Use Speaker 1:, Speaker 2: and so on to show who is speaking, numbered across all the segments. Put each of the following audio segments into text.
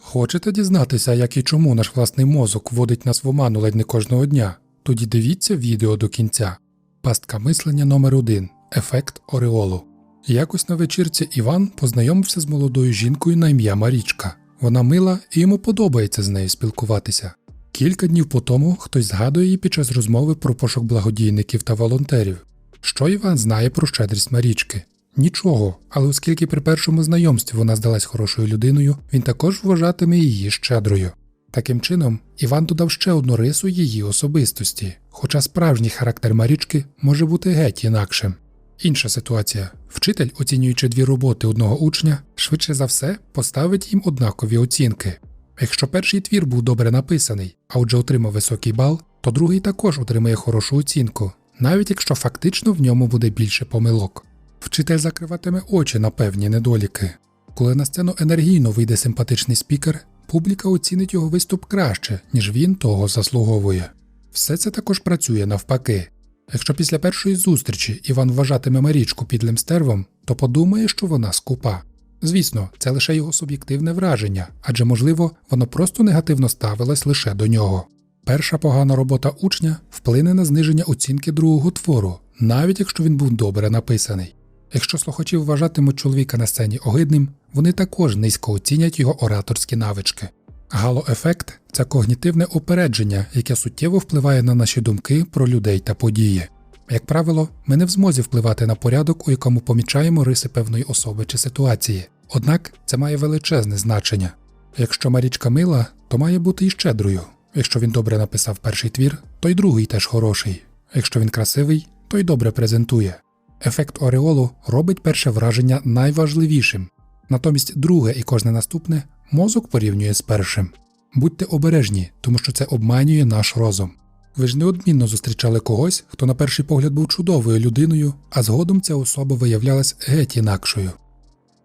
Speaker 1: Хочете дізнатися, як і чому наш власний мозок вводить нас в оману ледь не кожного дня? Тоді дивіться відео до кінця. Пастка мислення номер 1 Ефект Ореолу. Якось на вечірці Іван познайомився з молодою жінкою на ім'я Марічка. Вона мила і йому подобається з нею спілкуватися. Кілька днів по тому хтось згадує її під час розмови про пошук благодійників та волонтерів. Що Іван знає про щедрість Марічки? Нічого, але оскільки при першому знайомстві вона здалась хорошою людиною, він також вважатиме її щедрою. Таким чином, Іван додав ще одну рису її особистості, хоча справжній характер Марічки може бути геть інакшим. Інша ситуація: вчитель, оцінюючи дві роботи одного учня, швидше за все поставить їм однакові оцінки. Якщо перший твір був добре написаний, а отже отримав високий бал, то другий також отримає хорошу оцінку, навіть якщо фактично в ньому буде більше помилок. Вчитель закриватиме очі на певні недоліки. Коли на сцену енергійно вийде симпатичний спікер, публіка оцінить його виступ краще, ніж він того заслуговує. Все це також працює навпаки. Якщо після першої зустрічі Іван вважатиме Марічку підлим стервом, то подумає, що вона скупа. Звісно, це лише його суб'єктивне враження, адже, можливо, воно просто негативно ставилось лише до нього. Перша погана робота учня вплине на зниження оцінки другого твору, навіть якщо він був добре написаний. Якщо слухачі вважатимуть чоловіка на сцені огидним, вони також низько оцінять його ораторські навички. Галоефект це когнітивне упередження, яке суттєво впливає на наші думки про людей та події. Як правило, ми не в змозі впливати на порядок, у якому помічаємо риси певної особи чи ситуації. Однак це має величезне значення. Якщо Марічка мила, то має бути і щедрою. Якщо він добре написав перший твір, то й другий теж хороший. Якщо він красивий, то й добре презентує. Ефект Ореолу робить перше враження найважливішим, натомість друге і кожне наступне мозок порівнює з першим. Будьте обережні, тому що це обманює наш розум. Ви ж неодмінно зустрічали когось, хто на перший погляд був чудовою людиною, а згодом ця особа виявлялась геть інакшою.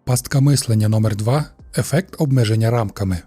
Speaker 1: Пастка мислення номер 2 ефект обмеження рамками.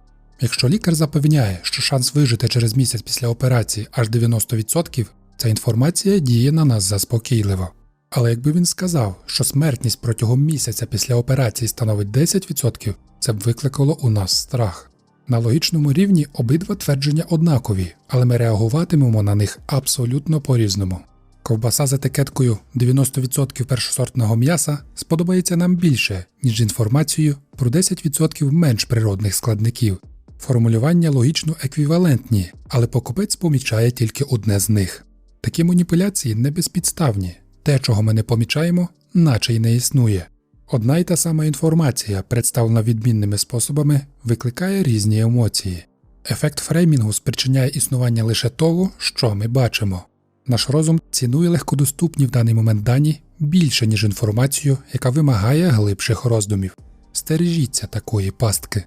Speaker 1: Якщо лікар запевняє, що шанс вижити через місяць після операції аж 90%, ця інформація діє на нас заспокійливо. Але якби він сказав, що смертність протягом місяця після операції становить 10%, це б викликало у нас страх. На логічному рівні обидва твердження однакові, але ми реагуватимемо на них абсолютно по-різному. Ковбаса з етикеткою 90% першосортного м'яса сподобається нам більше, ніж інформацією про 10% менш природних складників. Формулювання логічно еквівалентні, але покупець помічає тільки одне з них. Такі маніпуляції не безпідставні. Те, чого ми не помічаємо, наче й не існує. Одна й та сама інформація, представлена відмінними способами, викликає різні емоції. Ефект фреймінгу спричиняє існування лише того, що ми бачимо. Наш розум цінує легкодоступні в даний момент дані більше, ніж інформацію, яка вимагає глибших роздумів. Стережіться такої пастки.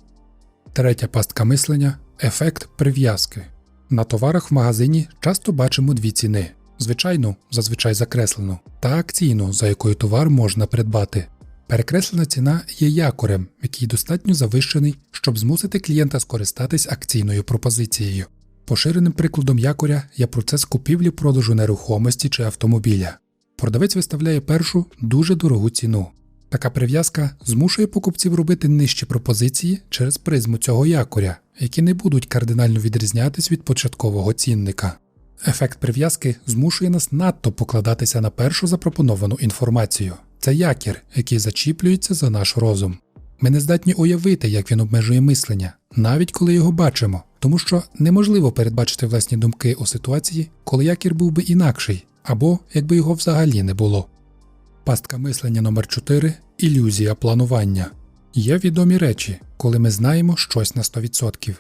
Speaker 1: Третя пастка мислення ефект прив'язки. На товарах в магазині часто бачимо дві ціни: звичайну, зазвичай закреслену, та акційну, за якою товар можна придбати. Перекреслена ціна є якорем, який достатньо завищений, щоб змусити клієнта скористатись акційною пропозицією. Поширеним прикладом якоря є процес купівлі-продажу нерухомості чи автомобіля. Продавець виставляє першу дуже дорогу ціну. Така прив'язка змушує покупців робити нижчі пропозиції через призму цього якоря, які не будуть кардинально відрізнятись від початкового цінника. Ефект прив'язки змушує нас надто покладатися на першу запропоновану інформацію. Це якір, який зачіплюється за наш розум. Ми не здатні уявити, як він обмежує мислення, навіть коли його бачимо, тому що неможливо передбачити власні думки у ситуації, коли якір був би інакший, або якби його взагалі не було. Пастка мислення номер 4 ілюзія планування. Є відомі речі, коли ми знаємо щось на 100%.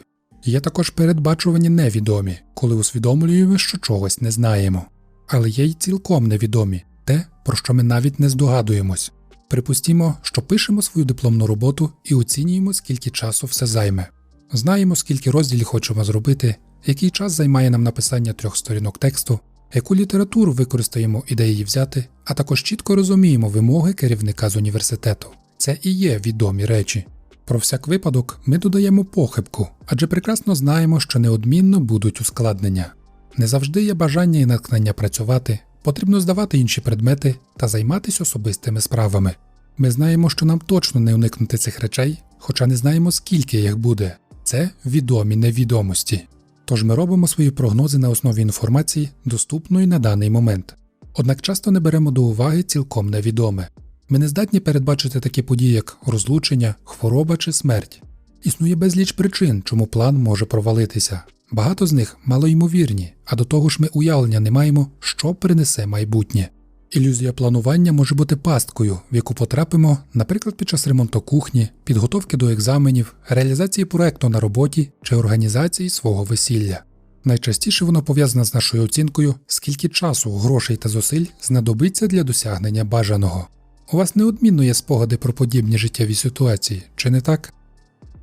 Speaker 1: Є також передбачувані невідомі, коли усвідомлюємо, що чогось не знаємо. Але є й цілком невідомі те, про що ми навіть не здогадуємось. Припустімо, що пишемо свою дипломну роботу і оцінюємо, скільки часу все займе. Знаємо, скільки розділів хочемо зробити, який час займає нам написання трьох сторінок тексту, яку літературу використаємо ідеї її взяти, а також чітко розуміємо вимоги керівника з університету. Це і є відомі речі. Про всяк випадок ми додаємо похибку, адже прекрасно знаємо, що неодмінно будуть ускладнення. Не завжди є бажання і натхнення працювати, потрібно здавати інші предмети та займатися особистими справами. Ми знаємо, що нам точно не уникнути цих речей, хоча не знаємо, скільки їх буде. це відомі невідомості. Тож ми робимо свої прогнози на основі інформації, доступної на даний момент. Однак часто не беремо до уваги цілком невідоме. Ми не здатні передбачити такі події, як розлучення, хвороба чи смерть. Існує безліч причин, чому план може провалитися. Багато з них малоймовірні, а до того ж ми уявлення не маємо, що принесе майбутнє. Ілюзія планування може бути пасткою, в яку потрапимо, наприклад, під час ремонту кухні, підготовки до екзаменів, реалізації проекту на роботі чи організації свого весілля. Найчастіше воно пов'язане з нашою оцінкою, скільки часу, грошей та зусиль знадобиться для досягнення бажаного. У вас неодмінно є спогади про подібні життєві ситуації, чи не так?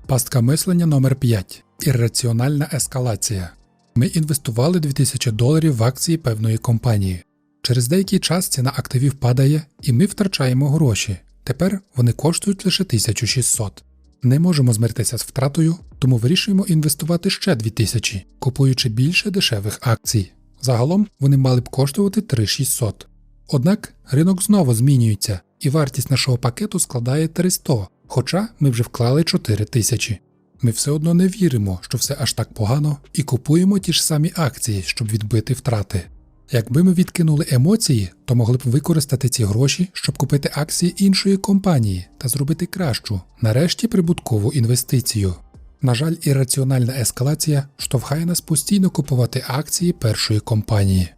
Speaker 1: Пастка мислення номер 5 Ірраціональна ескалація. Ми інвестували 2000 доларів в акції певної компанії. Через деякий час ціна активів падає, і ми втрачаємо гроші. Тепер вони коштують лише 1600. Не можемо змиритися з втратою, тому вирішуємо інвестувати ще 2000, купуючи більше дешевих акцій. Загалом вони мали б коштувати 3600. Однак ринок знову змінюється, і вартість нашого пакету складає 300, хоча ми вже вклали 4000. Ми все одно не віримо, що все аж так погано, і купуємо ті ж самі акції, щоб відбити втрати. Якби ми відкинули емоції, то могли б використати ці гроші, щоб купити акції іншої компанії та зробити кращу, нарешті прибуткову інвестицію. На жаль, ірраціональна ескалація штовхає нас постійно купувати акції першої компанії.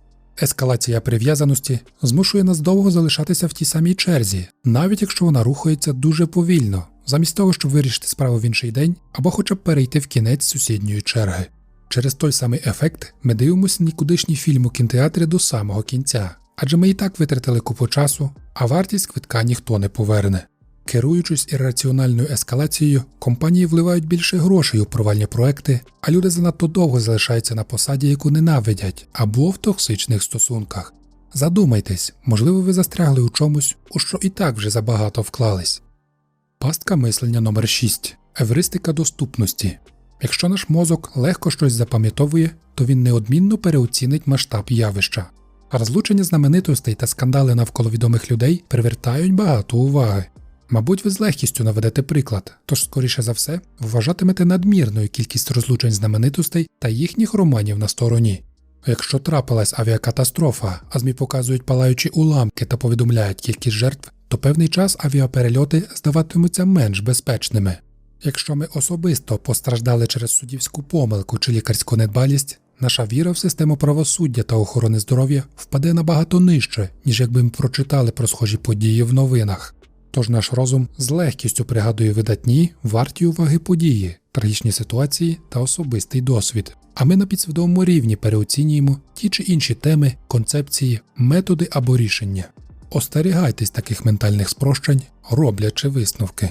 Speaker 1: Ескалація прив'язаності змушує нас довго залишатися в тій самій черзі, навіть якщо вона рухається дуже повільно, замість того, щоб вирішити справу в інший день або хоча б перейти в кінець сусідньої черги. Через той самий ефект ми дивимося нікудишній фільм у кінотеатрі до самого кінця, адже ми і так витратили купу часу, а вартість квитка ніхто не поверне. Керуючись ірраціональною ескалацією, компанії вливають більше грошей у провальні проекти, а люди занадто довго залишаються на посаді, яку ненавидять, або в токсичних стосунках. Задумайтесь, можливо, ви застрягли у чомусь, у що і так вже забагато вклались. Пастка мислення номер 6 Евристика доступності. Якщо наш мозок легко щось запам'ятовує, то він неодмінно переоцінить масштаб явища. Розлучення знаменитостей та скандали навколо відомих людей привертають багато уваги. Мабуть, ви з легкістю наведете приклад, тож, скоріше за все, вважатимете надмірною кількість розлучень знаменитостей та їхніх романів на стороні. Якщо трапилась авіакатастрофа, а ЗМІ показують палаючі уламки та повідомляють кількість жертв, то певний час авіаперельоти здаватимуться менш безпечними. Якщо ми особисто постраждали через суддівську помилку чи лікарську недбалість, наша віра в систему правосуддя та охорони здоров'я впаде набагато нижче, ніж якби ми прочитали про схожі події в новинах. Тож наш розум з легкістю пригадує видатні, варті уваги події, трагічні ситуації та особистий досвід. А ми на підсвідомому рівні переоцінюємо ті чи інші теми, концепції, методи або рішення. Остерігайтесь таких ментальних спрощень, роблячи висновки.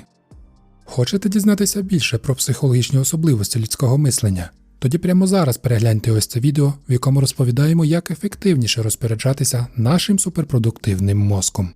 Speaker 1: Хочете дізнатися більше про психологічні особливості людського мислення? Тоді прямо зараз перегляньте ось це відео, в якому розповідаємо, як ефективніше розпоряджатися нашим суперпродуктивним мозком.